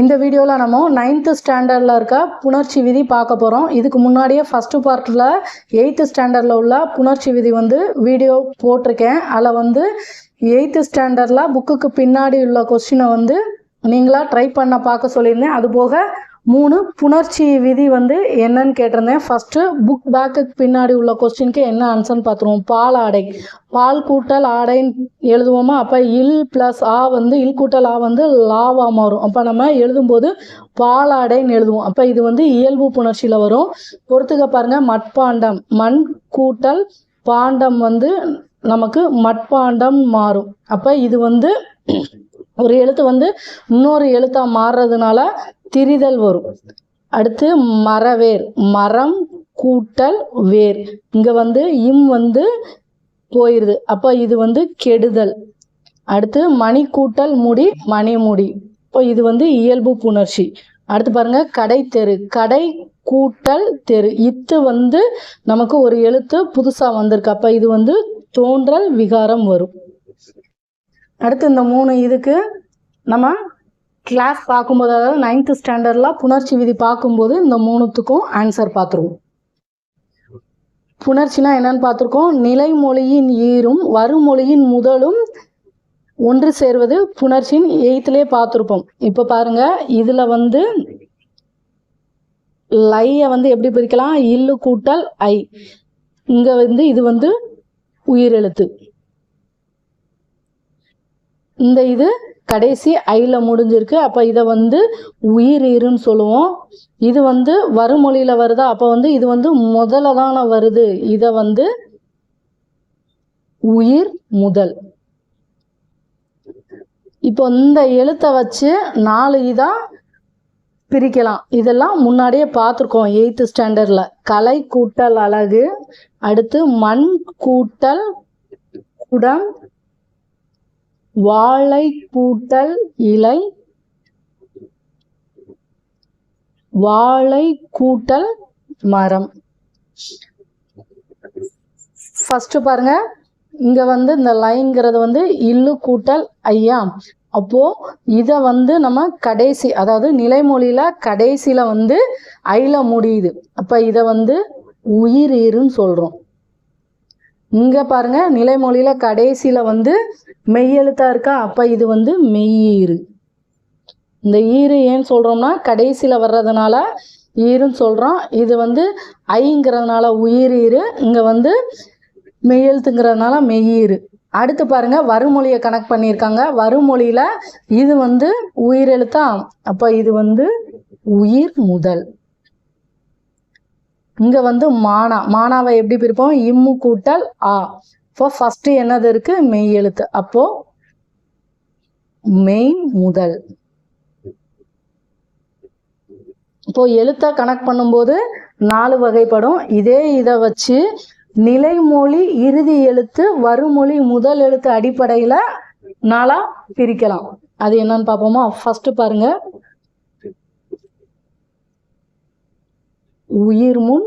இந்த வீடியோவில் நம்ம நைன்த்து ஸ்டாண்டர்டில் இருக்க புணர்ச்சி விதி பார்க்க போகிறோம் இதுக்கு முன்னாடியே ஃபஸ்ட்டு பார்ட்டில் எயித்து ஸ்டாண்டர்டில் உள்ள புணர்ச்சி விதி வந்து வீடியோ போட்டிருக்கேன். அதில் வந்து எயித்து ஸ்டாண்டர்டில் புக்குக்கு பின்னாடி உள்ள கொஸ்டினை வந்து நீங்களாக ட்ரை பண்ண பார்க்க சொல்லியிருந்தேன். அது போக மூணு புணர்ச்சி விதி வந்து என்னன்னு கேட்டிருந்தேன். ஃபஸ்ட்டு புக் பேக்குக்கு பின்னாடி உள்ள கொஸ்டினுக்கு என்ன ஆன்சர்னு பார்த்துருவோம் பால் ஆடை. பால் கூட்டல் ஆடைன்னு எழுதுவோமா? அப்போ இல் ப்ளஸ் ஆ வந்து இல் கூட்டல் ஆ வந்து லாவா மாறும். அப்போ நம்ம எழுதும்போது பால் ஆடைன்னு எழுதுவோம். அப்போ இது வந்து இயல்பு புணர்ச்சியில் வரும். பொறுத்துக்க பாருங்க மட்பாண்டம். மண் கூட்டல் பாண்டம் வந்து நமக்கு மட்பாண்டம் மாறும். அப்போ இது வந்து ஒரு எழுத்து வந்து இன்னொரு எழுத்தாக மாறுறதுனால திரிதல் வரும். அடுத்து மரவேர் மரம் கூட்டல் வேர். இங்கே வந்து இம் வந்து போயிடுது அப்போ இது வந்து கெடுதல். அடுத்து மணி கூட்டல் முடி மணிமுடி இப்போ இது வந்து இயல்பு புணர்ச்சி. அடுத்து பாருங்க கடை தெரு. கடை கூட்டல் தெரு. இத்து வந்து நமக்கு ஒரு எழுத்து புதுசாக வந்திருக்கு. அப்போ இது வந்து தோன்றல் விகாரம் வரும். அடுத்து இந்த மூணு இதுக்கு நம்ம கிளாஸ் பார்க்கும்போது அதாவது நைன்த்து ஸ்டாண்டர்டில் புணர்ச்சி விதி பார்க்கும்போது இந்த மூணுத்துக்கும் ஆன்சர் பார்த்துருவோம். புணர்ச்சினா என்னன்னு பார்த்துருக்கோம். நிலைமொழியின் ஈரும் வருமொழியின் முதலும் ஒன்று சேர்வது புணர்ச்சின்னு எயித்துலேயே பார்த்துருப்போம். இப்போ பாருங்க இதில் வந்து லையை வந்து எப்படி பிரிக்கலாம்? இல்லு கூட்டல் ஐ. இங்கே வந்து இது வந்து உயிரெழுத்து. இந்த இது கடைசி ஐல முடிஞ்சிருக்கு. அப்போ இதை வந்து உயிர் ஈருன்னு சொல்லுவோம். இது வந்து வருமொழியில் வருதா? அப்போ வந்து இது வந்து முதல்ல தானே வருது. இதை வந்து உயிர் முதல். இப்போ இந்த எழுத்தை வச்சு நாலு இதாக பிரிக்கலாம். இதெல்லாம் முன்னாடியே பார்த்துருக்கோம் எயித்து ஸ்டாண்டர்டில் கலை கூட்டல் அழகு அடுத்து மண் கூட்டல் குடம் வாழை கூட்டல் இலை. வாழை கூட்டல் மரம். ஃபர்ஸ்ட் பாருங்க. இங்க வந்து இந்த லைங்கிறது வந்து இல்லு கூட்டல் ஐயா. அப்போ இதை வந்து நம்ம கடைசி அதாவது நிலைமொழியில கடைசியில வந்து ஐல முடியுது. அப்ப இதை வந்து உயிரீருன்னு சொல்றோம். இங்க பாருங்க நிலைமொழியில கடைசியில வந்து மெய்யெழுத்தா இருக்கா? அப்ப இது வந்து மெய்யீறு. இந்த ஈறு ஏன்னு சொல்றோம்னா கடைசியில வர்றதுனால ஈருன்னு சொல்றோம். இது வந்து ஐங்கிறதுனால உயிர் ஈறு இங்க வந்து மெய்யெழுத்துங்கிறதுனால மெய்யீறு. அடுத்து பாருங்க வருமொழியை கனெக்ட் பண்ணியிருக்காங்க. வருமொழியில இது வந்து உயிரெழுத்தா? அப்ப இது வந்து உயிர் முதல். இங்க வந்து மானா மானாவை எப்படி பிரிப்போம்? இம்மு கூட்டல் ஆ. இப்போ ஃபர்ஸ்ட் என்னது இருக்கு? மெய் எழுத்து. அப்போ மெய் முதல். இப்போ எழுத்தை கனெக்ட் பண்ணும்போது நாலு வகைப்படும். இதே இதை வச்சு நிலைமொழி இறுதி எழுத்து வருமொழி முதல் எழுத்து அடிப்படையில் நாளா பிரிக்கலாம். அது என்னன்னு பார்ப்போமா? ஃபர்ஸ்ட் பாருங்க. உயிர் முன்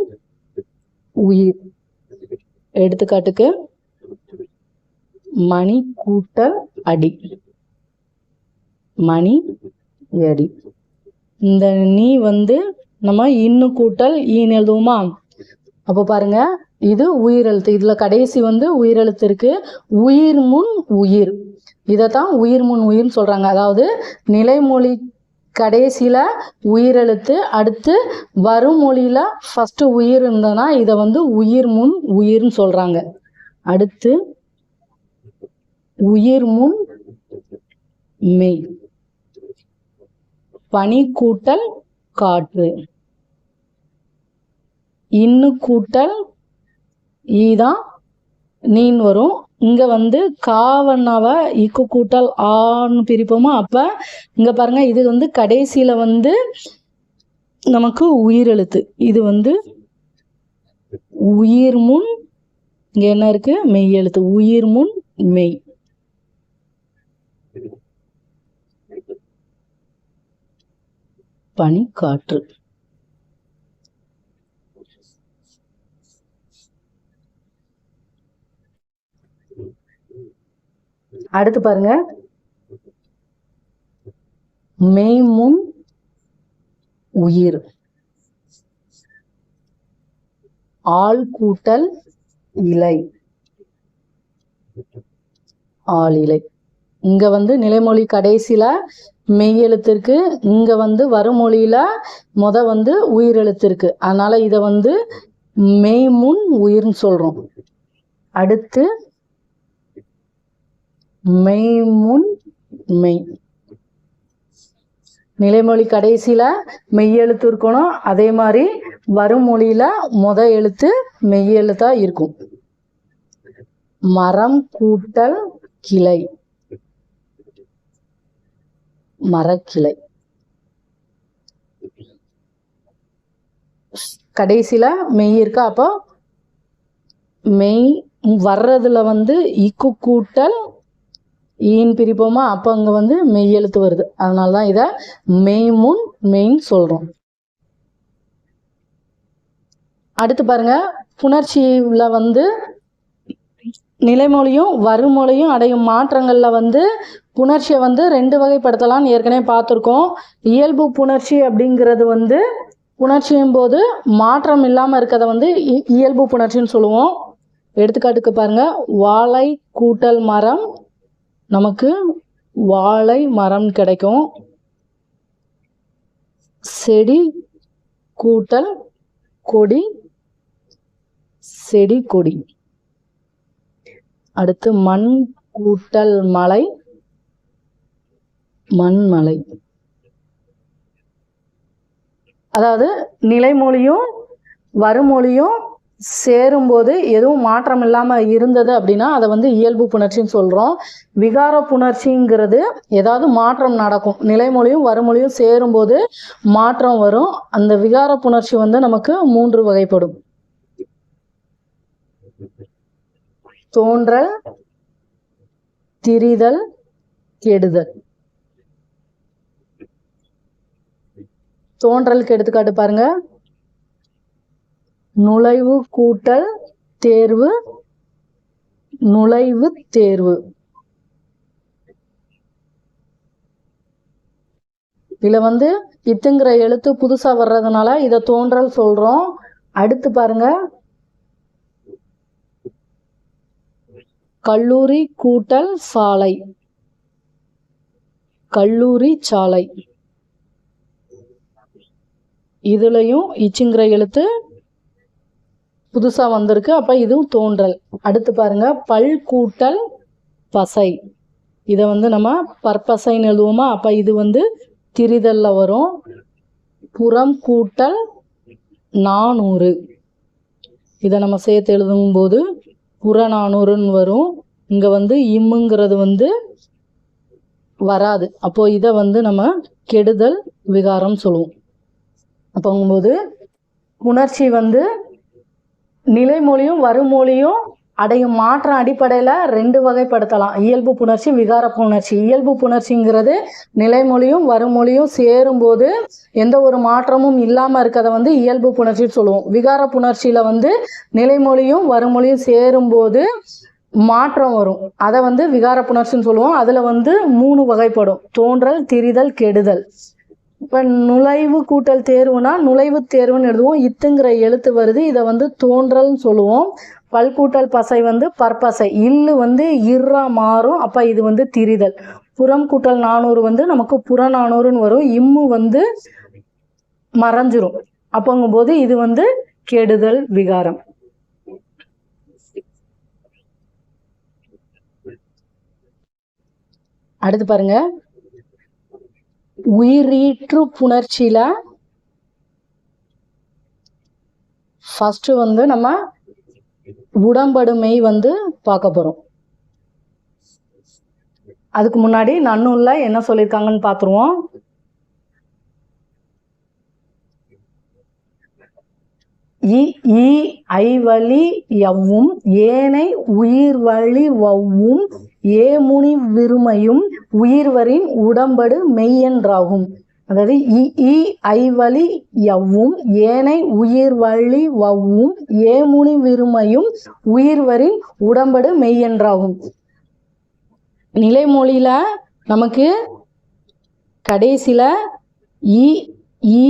உயிர். எடுத்துக்காட்டுக்கு மணி கூட்டல் அடி. மணி அடி. இந்த நீ வந்து நம்ம இன்னு கூட்டல் ஈன்னு எழுதுவோமா? அப்போ பாருங்க இது உயிரெழுத்து. இதுல கடைசி வந்து உயிரெழுத்து இருக்கு. உயிர் முன் உயிர். இதைத்தான் உயிர் முன் உயிர்னு சொல்றாங்க. அதாவது நிலைமொழி கடைசியில் உயிரெழுத்து அடுத்து வரும் மொழியில் ஃபஸ்ட்டு உயிர் இருந்ததுன்னா இதை வந்து உயிர் முன் உயிர்னு சொல்கிறாங்க அடுத்து உயிர் முன் மெய். பனி கூட்டல் காற்று. இன்னு கூட்டல் ஈதான் நீன் வரும் இங்க வந்து காவண்ணாவை இக்கு கூட்டல் ஆன்னு பிரிப்போமா? அப்ப இங்க பாருங்க இது வந்து கடைசியில வந்து நமக்கு உயிரெழுத்து. இது வந்து உயிர் முன் இங்க என்ன இருக்கு? மெய் எழுத்து. உயிர் முன் மெய். பனி அடுத்து பாருங்க. மெய்முன் உயிர். ஆள் கூட்டல் இலை. ஆளிலை இங்க வந்து நிலைமொழி கடைசியில மெய் எழுத்து இங்க வந்து வருமொழியில முத வந்து உயிர் எழுத்து அதனால இத வந்து மெய்முன் உயிர்னு சொல்றோம். அடுத்து மெய் முன் மெய். நிலைமொழி கடைசியில மெய் எழுத்து இருக்கணும். அதே மாதிரி வரும் மொழியில முத எழுத்து மெய் எழுத்தா இருக்கும். மரம் கூட்டல் கிளை. மரக்கிளை. கடைசியில மெய் இருக்கா? அப்போ மெய் வர்றதுல வந்து இக்கு கூட்டல் ஈன் பிரிப்போமா? அப்போ அங்கே வந்து மெய் எழுத்து வருது. அதனால தான் இதை மெய் முன் மெயின் சொல்கிறோம் அடுத்து பாருங்க. புணர்ச்சியில் வந்து நிலைமொழியும் வறுமொழியும் அடையும் மாற்றங்களில் வந்து புணர்ச்சியை வந்து ரெண்டு வகைப்படுத்தலாம்னு ஏற்கனவே பார்த்துருக்கோம். இயல்பு புணர்ச்சி அப்படிங்கிறது வந்து புணர்ச்சியும் போது மாற்றம் இல்லாமல் இருக்கிறத வந்து இ- இயல்பு புணர்ச்சின்னு சொல்லுவோம். எடுத்துக்காட்டுக்கு பாருங்க. வாழை கூட்டல் மரம் நமக்கு வாழை மரம் கிடைக்கும். செடி கூட்டல் கொடி செடி கொடி. அடுத்து மண் கூட்டல் மலை. மண்மலை அதாவது நிலைமொழியும் வருமொழியும் சேரும்போது எதுவும் மாற்றம் இல்லாமல் இருந்தது அப்படின்னா அதை வந்து இயல்பு புணர்ச்சின்னு சொல்கிறோம் விகார புணர்ச்சிங்கிறது ஏதாவது மாற்றம் நடக்கும். நிலைமொழியும் வறுமொழியும் சேரும்போது மாற்றம் வரும். அந்த விகார புணர்ச்சி வந்து நமக்கு மூன்று வகைப்படும். தோன்றல் திரிதல் கெடுதல். தோன்றலுக்கு எடுத்துக்காட்டு பாருங்க. நுழைவு கூட்டல் தேர்வு நுழைவு தேர்வு. இதுல வந்து இத்துங்கிற எழுத்து புதுசா வர்றதுனால இத தோன்றல் சொல்றோம். அடுத்து பாருங்க. கல்லூரி கூட்டல் சாலை. கல்லூரி சாலை. இதுலயும் இச்சுங்கிற எழுத்து புதுசாக வந்திருக்கு. அப்போ இதுவும் தோன்றல். அடுத்து பாருங்க பல் கூட்டல் பசை. இதை வந்து நம்ம பற்பசைன்னு எழுதுவோமா? அப்போ இது வந்து திரிதலில் வரும். புறம் கூட்டல் நானூறு. இதை நம்ம சேர்த்து எழுதும்போது புறநானூறுன்னு வரும். இங்கே வந்து இம்முங்கிறது வந்து வராது. அப்போ இதை வந்து நம்ம கெடுதல் விகாரம் சொல்லுவோம். அப்போங்கும்போது உணர்ச்சி வந்து நிலைமொழியும் வருமொழியும் அடையும் மாற்றம் அடிப்படையில் ரெண்டு வகைப்படுத்தலாம். இயல்பு புணர்ச்சி விகார புணர்ச்சி. இயல்பு புணர்ச்சிங்கிறது நிலைமொழியும் வருமொழியும் சேரும்போது எந்த ஒரு மாற்றமும் இல்லாமல் இருக்கிறத வந்து இயல்பு புணர்ச்சின்னு சொல்லுவோம். விகார புணர்ச்சியில் வந்து நிலைமொழியும் வருமொழியும் சேரும்போது மாற்றம் வரும். அதை வந்து விகார புணர்ச்சின்னு சொல்லுவோம். அதில் வந்து மூணு வகைப்படும். தோன்றல் திரிதல் கெடுதல். இப்போ நுழைவு கூட்டல் தேர்வுனா நுழைவு தேர்வுன்னு எழுதுவோம். இத்துங்கிற எழுத்து வருது. இதை வந்து தோன்றல்னு சொல்லுவோம். பல்கூட்டல் பசை வந்து பற்பசை. இல்லு வந்து இர்ரா மாறும். அப்போ இது வந்து திரிதல். புறம் கூட்டல் நானூறு வந்து நமக்கு புறநானூறுன்னு வரும். இம்மு வந்து மறைஞ்சிரும். அப்போங்கும்போது இது வந்து கெடுதல் விகாரம். அடுத்து பாருங்க. உயிரீற்று புணர்ச்சியில ஃபஸ்ட்டு வந்து நம்ம உடம்படுமை வந்து பார்க்க போகிறோம் அதுக்கு முன்னாடி நன்னூல்ல என்ன சொல்லியிருக்காங்கன்னு பார்த்துருவோம். இ ஈ ஐவழி எவ்வும் ஏனை உயிர் வழி வவ்வும் ஏமுனி விருமையும் உயிர்வரின் உடம்படு மெய்யென்றாகும். அதாவது இ ஐவழி எவ்வும் ஏனை உயிர் வழி வவ்வும் ஏமுனி விருமையும் உயிர்வரின் உடம்படு மெய்யென்றாகும். நிலைமொழியில நமக்கு கடைசியில இ இ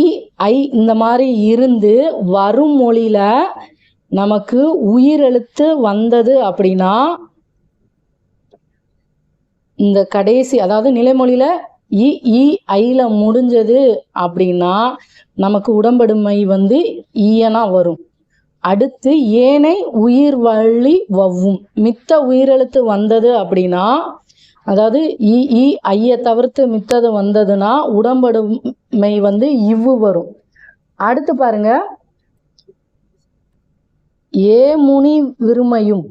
ஐ இந்த மாதிரி இருந்து வரும் மொழியில நமக்கு உயிரெழுத்து வந்தது அப்படின்னா இந்த கடைசி அதாவது நிலைமொழியில இ இ ஐல முடிஞ்சது அப்படின்னா நமக்கு உடம்படுமை வந்து ஈயனா வரும். அடுத்து ஏனை உயிர் வழி வவ்வும். மித்த உயிரெழுத்து வந்தது அப்படின்னா அதாவது இ இ ஐய தவிர்த்து மித்தது வந்ததுன்னா உடம்படுமை வந்து இவ்வு வரும். அடுத்து பாருங்க. ஏ முனி விருமையும்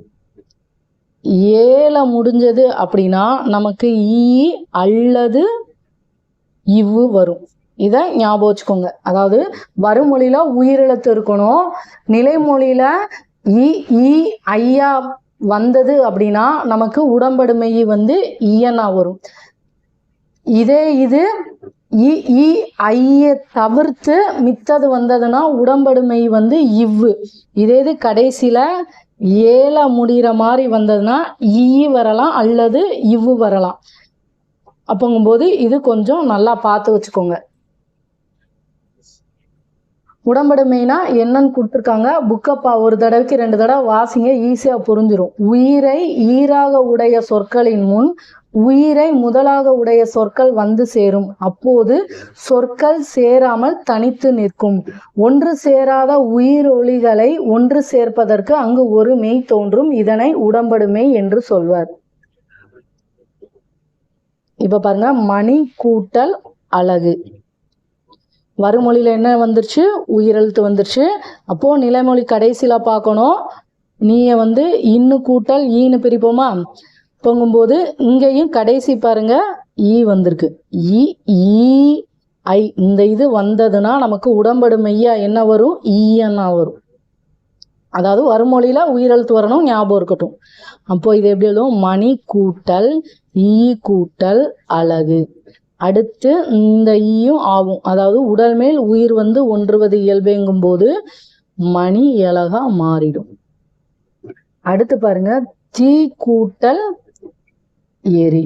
ஏல முடிஞ்சது அப்படின்னா நமக்கு ஈ அல்லது இவ்வு வரும். இதை ஞாபகம் வச்சுக்கோங்க. அதாவது வருமொழியில உயிரிழத்து இருக்கணும். நிலைமொழியில இ ஐயா வந்தது அப்படின்னா நமக்கு உடம்படுமை வந்து இயனா வரும். இதே இது இ இ ஐய தவிர்த்து மித்தது வந்ததுன்னா உடம்படுமை வந்து இவ்வு. இதே இது கடைசியில ஏழை முடிகிற மாதிரி வந்ததுன்னா ஈ வரலாம் அல்லது இவ்வு வரலாம். அப்போங்கும்போது இது கொஞ்சம் நல்லா பார்த்து வச்சுக்கோங்க. உடம்படுமைனா என்னன்னு கொடுத்துருக்காங்க. புக்கப்பா ஒரு தடவைக்கு ரெண்டு தடவை வாசிங்க ஈஸியாக புரிஞ்சிடும் உயிரை ஈராக உடைய சொற்களின் முன் உயிரை முதலாக உடைய சொற்கள் வந்து சேரும். அப்போது சொற்கள் சேராமல் தனித்து நிற்கும். ஒன்று சேராத உயிர் ஒளிகளை ஒன்று சேர்ப்பதற்கு அங்கு ஒரு மெய் தோன்றும். இதனை உடம்படுமை என்று சொல்வர். இப்ப பாருங்க மணி கூட்டல் அழகு. வறுமொழியில் என்ன வந்துருச்சு? உயிரெழுத்து வந்துருச்சு. அப்போது நிலைமொழி கடைசியில் பார்க்கணும். நீயை வந்து இன்னு கூட்டல் ஈன்னு பிரிப்போமா? பொங்கும்போது இங்கேயும் கடைசி பாருங்க ஈ வந்திருக்கு. ஈ ஈ ஐ. இந்த இது வந்ததுன்னா நமக்கு உடம்படுமையா என்ன வரும்? ஈயன்னா வரும். அதாவது வருமொழியில் உயிரெழுத்து வரணும் ஞாபகம் இருக்கட்டும். அப்போ இது எப்படி எழுதும் மணி கூட்டல் ஈ கூட்டல் அழகு. அடுத்து இந்த ஈயும் ஆகும் அதாவது உடல் மேல் உயிர் வந்து ஒன்றுவது இயல்புங்கும் போது மணி இலகா மாறிடும். அடுத்து பாருங்க தீ கூட்டல் எரி.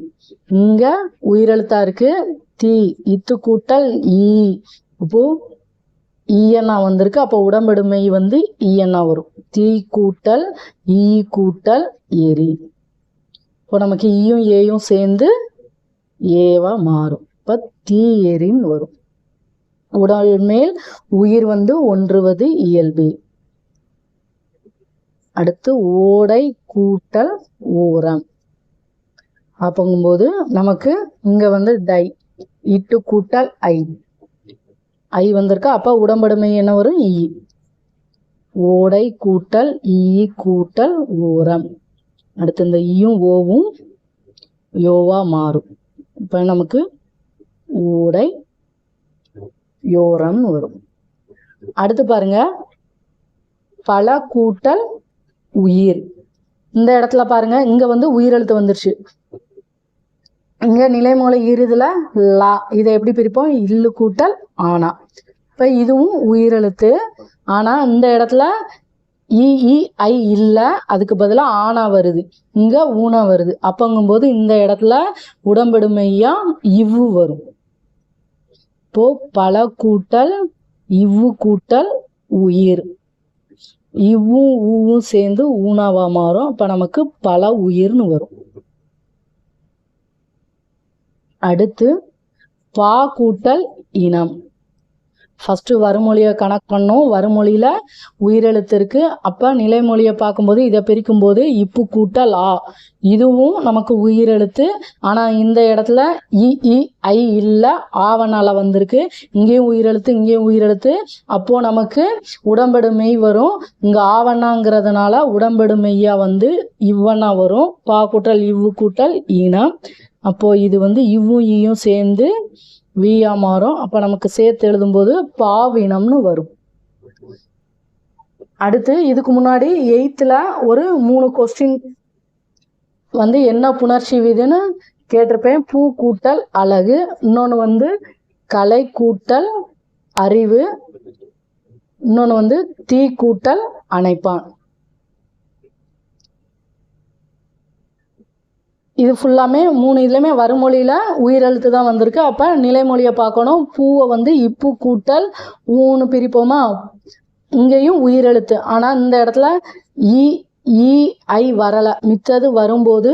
இங்க உயிரெழுத்தா இருக்கு. தீ இத்து கூட்டல் ஈ. இப்போ ஈயன்னா வந்திருக்கு. அப்போ உடம்பெடுமை வந்து ஈயன்னா வரும். தீ கூட்டல் ஈ கூட்டல் எரி. இப்போ நமக்கு ஈயும் ஏயும் சேர்ந்து ஏவா மாறும். இப்போ தீ எரின்னு வரும். உடல் மேல் உயிர் வந்து ஒன்றுவது இயல்பு. அடுத்து ஓடை கூட்டல் ஓரம். அப்போங்கும்போது நமக்கு இங்க வந்து டை இட்டு கூட்டல் ஐ. ஐ வந்திருக்கா அப்ப உடம்படுமை என்ன வரும்? ஈ ஓடை கூட்டல் ஈ கூட்டல் ஓரம். அடுத்து இந்த ஈயும் ஓவும் யோவா மாறும். இப்ப நமக்கு ஊடை யோரம்னு வரும் அடுத்து பாருங்க. பல கூட்டல் உயிர். இந்த இடத்துல பாருங்க. இங்க வந்து உயிரெழுத்து வந்துருச்சு. இங்க நிலைமொழி இருதுல லா. இதை எப்படி பிரிப்போம்? இல்லு கூட்டல் ஆனா. இப்ப இதுவும் உயிரெழுத்து. ஆனா இந்த இடத்துல இஇஐ இல்லை அதுக்கு பதிலாக ஆனா வருது. இங்கே ஊனா வருது. அப்பங்கும்போது இந்த இடத்துல உடம்பெடுமையாக இவ்வு வரும். இப்போ பல கூட்டல் இவ்வு கூட்டல் உயிர். இவ்வும் ஊவும் சேர்ந்து ஊனாவா மாறும். அப்போ நமக்கு பல உயிர்னு வரும். அடுத்து பா கூட்டல் இனம். ஃபஸ்ட்டு வருமொழியை கணக்கு பண்ணோம். வருமொழியில் உயிரெழுத்து இருக்குது அப்போ நிலைமொழியை பார்க்கும்போது இதை பிரிக்கும்போது இப்பு கூட்டல் ஆ இதுவும் நமக்கு உயிரெழுத்து. ஆனால் இந்த இடத்துல இ இ ஐ இல்லை ஆவனால் வந்திருக்கு. இங்கேயும் உயிரெழுத்து இங்கேயும் உயிரெழுத்து. அப்போது நமக்கு உடம்பெடுமை வரும். இங்கே ஆவண்ணாங்கிறதுனால உடம்பெடுமையா வந்து இவ்வண்ணா வரும். பா கூட்டல் இவ்வு கூட்டல் ஈனா அப்போது இது வந்து இவ்வும் ஈயும் சேர்ந்து வியா மாறும். அப்போ நமக்கு சேர்த்து எழுதும்போது பாவினம்னு வரும். அடுத்து இதுக்கு முன்னாடி எயித்தில் ஒரு மூணு கொஸ்டின் வந்து என்ன புணர்ச்சி விதின்னு கேட்டிருப்பேன். பூ கூட்டல் அழகு. இன்னொன்று வந்து கலை கூட்டல் அறிவு. இன்னொன்று வந்து தீ கூட்டல் அணைப்பான். இது ஃபுல்லாமே மூணு இதுலையுமே வருமொழியில் உயிரெழுத்து தான் வந்திருக்கு. அப்போ நிலைமொழியை பார்க்கணும். பூவை வந்து இப்பு கூட்டல் ஊன்னு பிரிப்போமா? இங்கேயும் உயிரெழுத்து. ஆனால் இந்த இடத்துல இ இ ஐ வரலை. மித்தது வரும்போது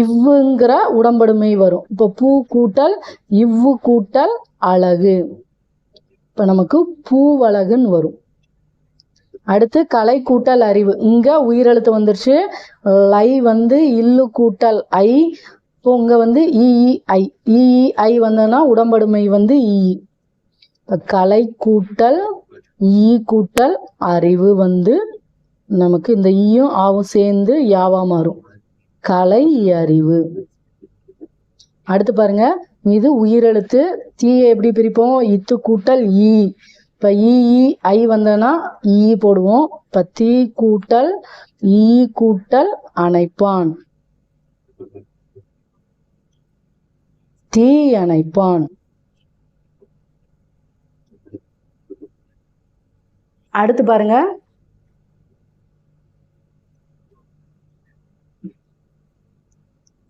இவ்வுங்கிற உடம்படுமை வரும். இப்போ பூ கூட்டல் இவ்வு கூட்டல் அழகு. இப்போ நமக்கு பூவழகுன்னு வரும். அடுத்து கலை கூட்டல் அறிவு. இங்கே உயிரெழுத்து வந்துருச்சு. லை வந்து இல்லு கூட்டல் ஐ. இப்போ இங்கே வந்து இஇஐ இஇஐ வந்ததுன்னா உடம்படுமை வந்து இ இப்போ கலை கூட்டல் ஈ கூட்டல் அறிவு வந்து நமக்கு இந்த ஈயும் ஆவும் சேர்ந்து யாவா மாறும். கலை அறிவு. அடுத்து பாருங்க. இது உயிரெழுத்து தீயை எப்படி பிரிப்போம்? இத்து கூட்டல் ஈ இப்போ இஇ ஐ வந்ததுன்னா இ போடுவோம். இப்போ தீ கூட்டல் ஈ கூட்டல் அணைப்பான். தீ அணைப்பான். அடுத்து பாருங்க.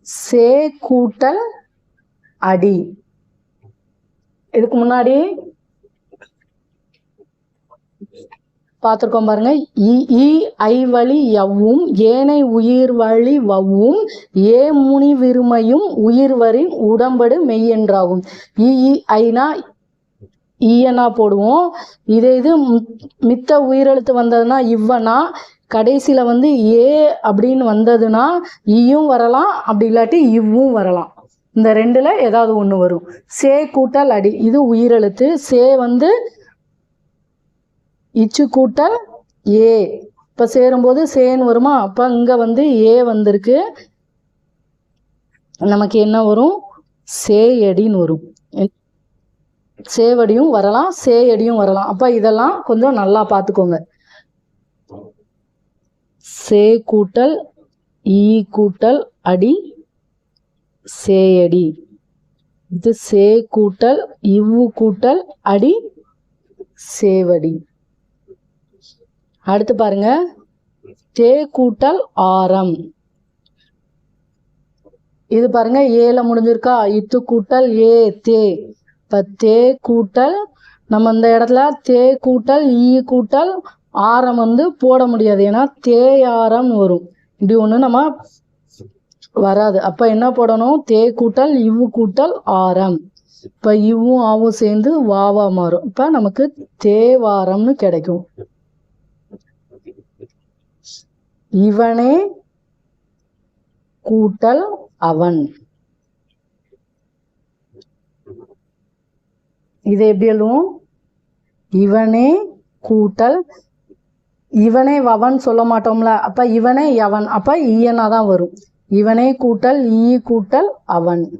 சே கூட்டல் அடி. இதுக்கு முன்னாடி பார்த்துருக்கோம் பாருங்க. இ ஐ வழி எவ்வும் ஏனை உயிர் வழி வவ்வும் ஏ முனி விருமையும் உயிர்வரின் உடம்படு மெய்யென்றாகும் இ ஐனா ஈயனா போடுவோம். இதே இது மித்த உயிரெழுத்து வந்ததுன்னா இவ்வனா கடைசியில் வந்து ஏ அப்படின்னு வந்ததுன்னா ஈயும் வரலாம் அப்படி இல்லாட்டி இவ்வும் வரலாம். இந்த ரெண்டில் ஏதாவது ஒன்று வரும். சே கூட்டல் அடி இது உயிரெழுத்து. சே வந்து இச்சு கூட்டல் ஏ. இப்போ சேரும்போது சேன்னு வருமா? அப்போ இங்கே வந்து ஏ வந்திருக்கு. நமக்கு என்ன வரும்? சேயடின்னு வரும். சேவடியும் வரலாம் சேயடியும் வரலாம். அப்போ இதெல்லாம் கொஞ்சம் நல்லா பார்த்துக்கோங்க சே கூட்டல் ஈ கூட்டல் அடி சேயடி. இது சே கூட்டல் இவ்வு கூட்டல் அடி சேவடி. அடுத்து பாருங்க. தே கூட்டல் ஆரம். இது பாருங்க ஏல முடிஞ்சிருக்கா? இத்து கூட்டல் ஏ தே. இப்போ தே கூட்டல் நம்ம இந்த இடத்துல தே கூட்டல் ஈ கூட்டல் ஆரம் வந்து போட முடியாது. ஏன்னா தேயாரம் வரும். இப்படி ஒன்று நம்ம வராது. அப்போ என்ன போடணும்? தே கூட்டல் இவ்வு கூட்டல் ஆரம். இப்போ இவ்வும் ஆவும் சேர்ந்து வாவா மாறும். இப்போ நமக்கு தேவாரம்னு கிடைக்கும். இவனே கூட்டல் அவன். இதை எப்படி எழுதுவோம்? இவனே கூட்டல் இவனே வவன் சொல்ல மாட்டோம்ல. அப்ப இவனே எவன் அப்ப ஈயனா தான் வரும். இவனே கூட்டல் ஈ கூட்டல் அவன்.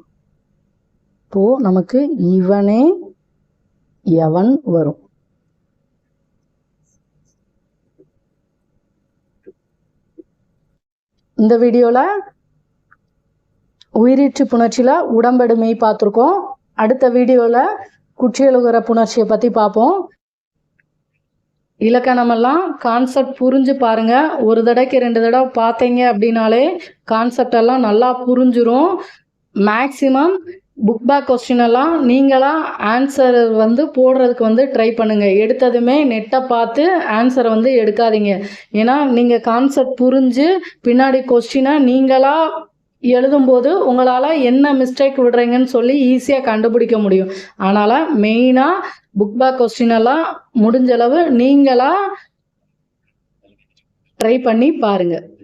இப்போ நமக்கு இவனே எவன் வரும். இந்த வீடியோவில் உயிரீற்று புணர்ச்சியில் உடம்பெடுமை பார்த்துருக்கோம். அடுத்த வீடியோவில் குற்றியலுகிற புணர்ச்சியை பற்றி பார்ப்போம். இலக்கணமெல்லாம் கான்செப்ட் புரிஞ்சு பாருங்கள் ஒரு தடவைக்கு ரெண்டு தடவை பார்த்தீங்க அப்படின்னாலே கான்செப்ட் எல்லாம் நல்லா புரிஞ்சிரும். மேக்ஸிமம் புக் பேக் கொஸ்டின் எல்லாம் ஆன்சர் வந்து போடுறதுக்கு வந்து ட்ரை பண்ணுங்கள் எடுத்ததுமே நெட்டை பார்த்து ஆன்சரை வந்து எடுக்காதீங்க. ஏன்னா நீங்கள் கான்செப்ட் புரிஞ்சு பின்னாடி கொஸ்டினை நீங்களாக எழுதும்போது உங்களால் என்ன மிஸ்டேக் விடுறீங்கன்னு சொல்லி ஈஸியாக கண்டுபிடிக்க முடியும். அதனால் மெயினாக புக் பேக் கொஸ்டின் எல்லாம் நீங்களாக ட்ரை பண்ணி பாருங்கள்